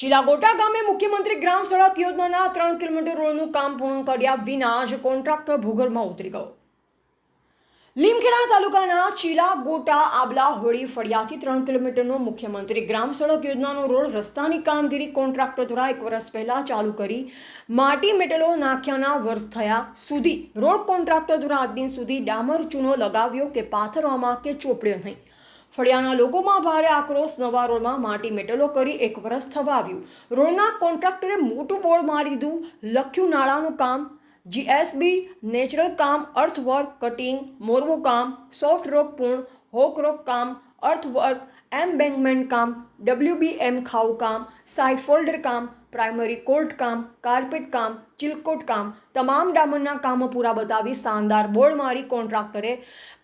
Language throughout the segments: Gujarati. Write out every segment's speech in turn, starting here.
ચિલાગોટા ગામે મુખ્યમંત્રી ગ્રામ સડક યોજનાના ત્રણ કિલોમીટર રોડનું કામ પૂર્ણ કર્યા વિના જ કોન્ટ્રાક્ટર ભૂગર્ભમાં ઉતરી ગયો. લીમખેડા તાલુકાના ચિલાગોટા આબલા હોળી ફળિયાથી ત્રણ કિલોમીટરનો મુખ્યમંત્રી ગ્રામ સડક યોજનાનો રોડ રસ્તાની કામગીરી કોન્ટ્રાક્ટર દ્વારા એક વર્ષ પહેલાં ચાલુ કરી માટી મેટલો નાખ્યાના વર્ષ થયા સુધી. રોડ કોન્ટ્રાક્ટર દ્વારા આજ દિન સુધી ડામર ચૂનો લગાવ્યો કે પાથરવામાં કે ચોપડ્યો નહીં. ફળિયાના લોકોમાં ભારે આક્રોશ નવા રોડમાં માટી મેટલો કરી એક વર્ષ થવા આવ્યું રોડના કોન્ટ્રાક્ટરે મોટું બોર્ડ મારી દીધું. લખ્યું નાળાનું કામ, જીએસબી, નેચરલ કામ, અર્થવર્ક, કટિંગ મોરવો કામ, સોફ્ટ રોક પૂર્ણ, હોક રોક કામ, અર્થવર્ક, એમ્બેંગમેન્ટ કામ, ડબલ્યુબીએમ ખાઉ કામ, સાઇડ ફોલ્ડર કામ પ્રાઇમરી કોર્ટ કામ, કાર્પેટ કામ, ચિલકોટ કામ, તમામ ડામરના કામો પૂરા બતાવી શાનદાર બોર્ડ મારી કોન્ટ્રાક્ટરે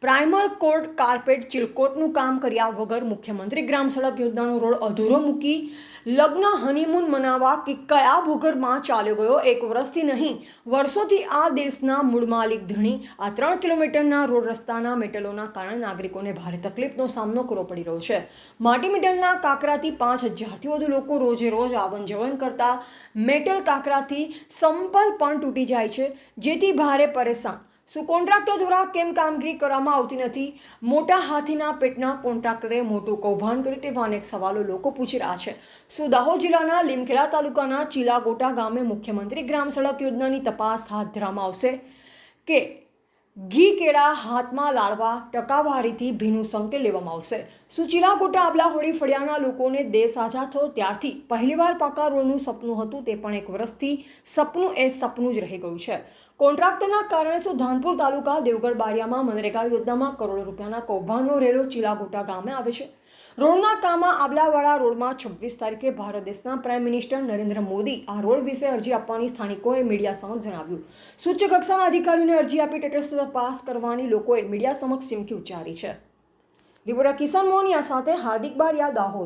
પ્રાઇમર કોર્ટ, કાર્પેટ, ચિલકોટનું કામ કર્યા વગર મુખ્યમંત્રી ગ્રામ સડક યોજનાનો રોડ અધૂરો મૂકી લગ્ન હનીમૂન મનાવવા કે કયા ભૂગર્ભમાં ચાલ્યો ગયો એક વર્ષથી નહીં, વર્ષોથી આ દેશના મૂળ માલિક ધણી, આ ત્રણ કિલોમીટરના રોડ રસ્તાના મેટલોના કારણે નાગરિકોને ભારે તકલીફનો સામનો કરવો પડી રહ્યો છે. માટી મેટલના કાંકરાથી પાંચ હજારથી વધુ લોકો રોજે રોજ આવન જવન કરતા મેટલ કાંકરાથી સંપલ પણ તૂટી જાય છે, જેથી ભારે પરેશાન. શું કોન્ટ્રાક્ટર દ્વારા કેમ કામગીરી કરવામાં આવતી નથી? મોટા હાથીના પેટના કોન્ટ્રાક્ટરે મોટું કૌભાંડ કર્યું તેવા અનેક સવાલો લોકો પૂછી રહ્યા છે. શું દાહોદ જિલ્લાના લીમખેડા તાલુકાના ચીલાગોટા ગામે મુખ્યમંત્રી ગ્રામ સડક યોજનાની તપાસ હાથ ધરવામાં આવશે? કે ઘી કેળા હાથમાં લાડવા, ટકાવારીથી ભીનું સંકેત લેવામાં આવશે. સુચિલા ગોટા આબલા હોળી ફળિયાના લોકોને દેશ આઝાદ થયો ત્યારથી. પહેલીવાર પાકા સપનું હતું તે પણ એક વર્ષથી. સપનું એ સપનું જ રહી ગયું છે. કોન્ટ્રાક્ટરના કારણે શું ધાનપુર તાલુકા દેવગઢ બારિયામાં મનરેગા યોજનામાં કરોડો રૂપિયાના કૌભાંડનો રેલો ચિલાગોટા ગામે આવે છે? રોડના કામમાં આબલાવાળા રોડમાં છવ્વીસ તારીખે ભારત દેશના પ્રાઇમ મિનિસ્ટર નરેન્દ્ર મોદી આ રોડ વિશે અરજી આપવાની સ્થાનિકોએ મીડિયા સમક્ષ જણાવ્યું. સૂચ્ચ કક્ષાના અધિકારીઓને અરજી આપી તટસ્થ તપાસ કરવાની લોકોએ મીડિયા સમક્ષ ચીમકી ઉચ્ચારી છે. રિપોર્ટર કિશન મોનિયા સાથે હાર્દિક બારિયા દાહોદ.